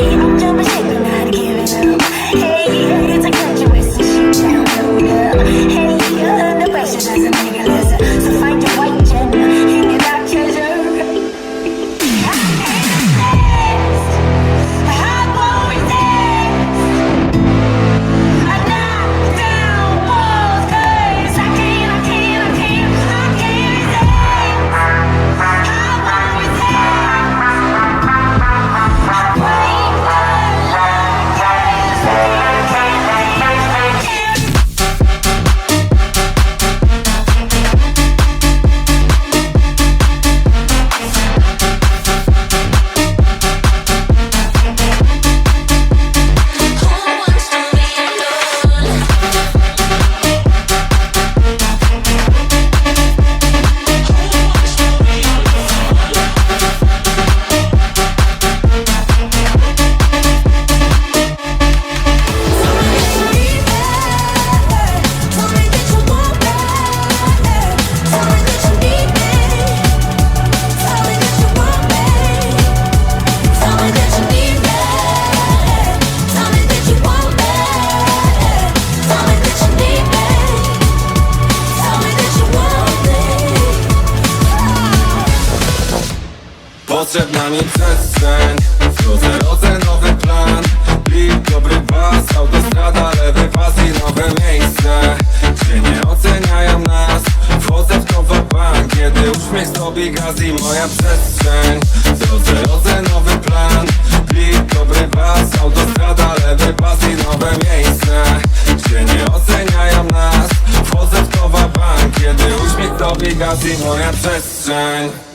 I am just Potrzebna mi przestrzeń. Wchodzę, rodzę nowy plan. Blik, dobry pas Autostrada, lewy pas i nowe miejsce. Gdzie nie oceniają nas Wchodzę w to pan Kiedy uśmiech stopy gaz i moja przestrzeń. Drodze, rodzę nowy plan. Blik, dobry pas Autostrada, lewy pas i nowe miejsce. Gdzie nie oceniają nas Wchodzę w to pan Kiedy uśmiech stopy gaz i moja przestrzeń